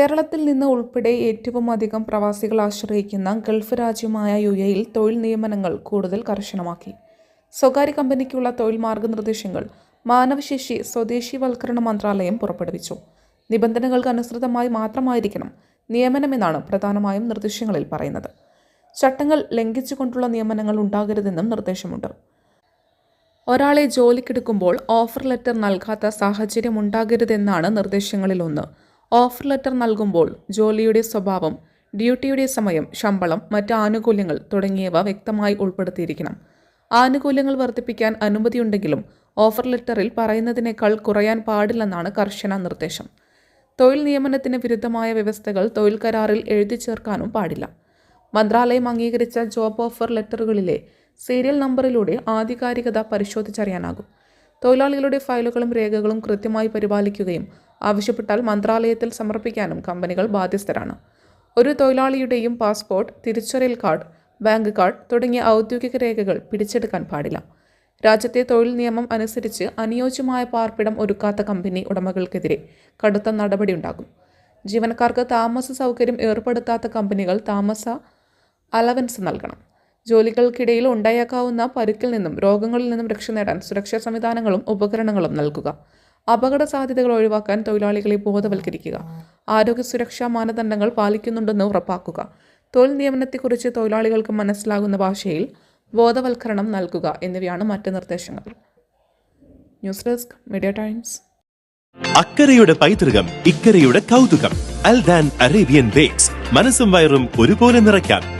കേരളത്തിൽ നിന്ന് ഉൾപ്പെടെ ഏറ്റവും അധികം പ്രവാസികൾ ആശ്രയിക്കുന്ന ഗൾഫ് രാജ്യമായ യു എയിൽ തൊഴിൽ നിയമനങ്ങൾ കൂടുതൽ കർശനമാക്കി. സ്വകാര്യ കമ്പനിക്കുള്ള തൊഴിൽ മാർഗനിർദ്ദേശങ്ങൾ മാനവശേഷി സ്വദേശിവൽക്കരണ മന്ത്രാലയം പുറപ്പെടുവിച്ചു. നിബന്ധനകൾക്ക് അനുസൃതമായി മാത്രമായിരിക്കണം നിയമനമെന്നാണ് പ്രധാനമായും നിർദ്ദേശങ്ങളിൽ പറയുന്നത്. ചട്ടങ്ങൾ ലംഘിച്ചുകൊണ്ടുള്ള നിയമനങ്ങൾ ഉണ്ടാകരുതെന്നും നിർദ്ദേശമുണ്ട്. ഒരാളെ ജോലിക്കെടുക്കുമ്പോൾ ഓഫർ ലെറ്റർ നൽകാത്ത സാഹചര്യം ഉണ്ടാകരുതെന്നാണ് നിർദ്ദേശങ്ങളിലൊന്ന്. ഓഫർ ലെറ്റർ നൽകുമ്പോൾ ജോലിയുടെ സ്വഭാവം ഡ്യൂട്ടിയുടെ സമയം ശമ്പളം മറ്റ് ആനുകൂല്യങ്ങൾ തുടങ്ങിയവ വ്യക്തമായി ഉൾപ്പെടുത്തിയിരിക്കണം. ആനുകൂല്യങ്ങൾ വർദ്ധിപ്പിക്കാൻ അനുമതിയുണ്ടെങ്കിലും ഓഫർ ലെറ്ററിൽ പറയുന്നതിനേക്കാൾ കുറയാൻ പാടില്ലെന്നാണ് കർശന നിർദ്ദേശം. തൊഴിൽ നിയമനത്തിന് വിരുദ്ധമായ വ്യവസ്ഥകൾ തൊഴിൽ കരാറിൽ എഴുതി ചേർക്കാനും പാടില്ല. മന്ത്രാലയം അംഗീകരിച്ച ജോബ് ഓഫർ ലെറ്ററുകളിലെ സീരിയൽ നമ്പറിലൂടെ ആധികാരികത പരിശോധിച്ചറിയാനാകും. തൊഴിലാളികളുടെ ഫയലുകളും രേഖകളും കൃത്യമായി പരിപാലിക്കുകയും ആവശ്യപ്പെട്ടാൽ മന്ത്രാലയത്തിൽ സമർപ്പിക്കാനും കമ്പനികൾ ബാധ്യസ്ഥരാണ്. ഒരു തൊഴിലാളിയുടെയും പാസ്പോർട്ട് തിരിച്ചറിയൽ കാർഡ് ബാങ്ക് കാർഡ് തുടങ്ങിയ ഔദ്യോഗിക രേഖകൾ പിടിച്ചെടുക്കാൻ പാടില്ല. രാജ്യത്തെ തൊഴിൽ നിയമം അനുസരിച്ച് അനുയോജ്യമായ പാർപ്പിടം ഒരുക്കാത്ത കമ്പനി ഉടമകൾക്കെതിരെ കടുത്ത നടപടിയുണ്ടാകും ജീവനക്കാർക്ക് താമസ സൗകര്യം ഏർപ്പെടുത്താത്ത കമ്പനികൾ താമസ അലവൻസ് നൽകണം. ജോലികൾക്കിടയിൽ ഉണ്ടായേക്കാവുന്ന പരുക്കിൽ നിന്നും രോഗങ്ങളിൽ നിന്നും രക്ഷ നേടാൻ സുരക്ഷാ സംവിധാനങ്ങളും ഉപകരണങ്ങളും നൽകുക. അപകട സാധ്യതകൾ ഒഴിവാക്കാൻ തൊഴിലാളികളെ ബോധവൽക്കരിക്കുക. ആരോഗ്യ സുരക്ഷാ മാനദണ്ഡങ്ങൾ പാലിക്കുന്നുണ്ടെന്ന് ഉറപ്പാക്കുക. തൊഴിൽ നിയമനത്തെക്കുറിച്ച് തൊഴിലാളികൾക്ക് മനസ്സിലാകുന്ന ഭാഷയിൽ ബോധവൽക്കരണം നൽകുക എന്നിവയാണ് മറ്റ് നിർദ്ദേശങ്ങൾ. News desk Media Times. അക്കരയുടെ പൈതൃകം ഇക്കരയുടെ കൗതുകം. Aldan Arabian Bakes. മനസ്സും വയറും ഒരുപോലെ നിറയ്ക്കാം.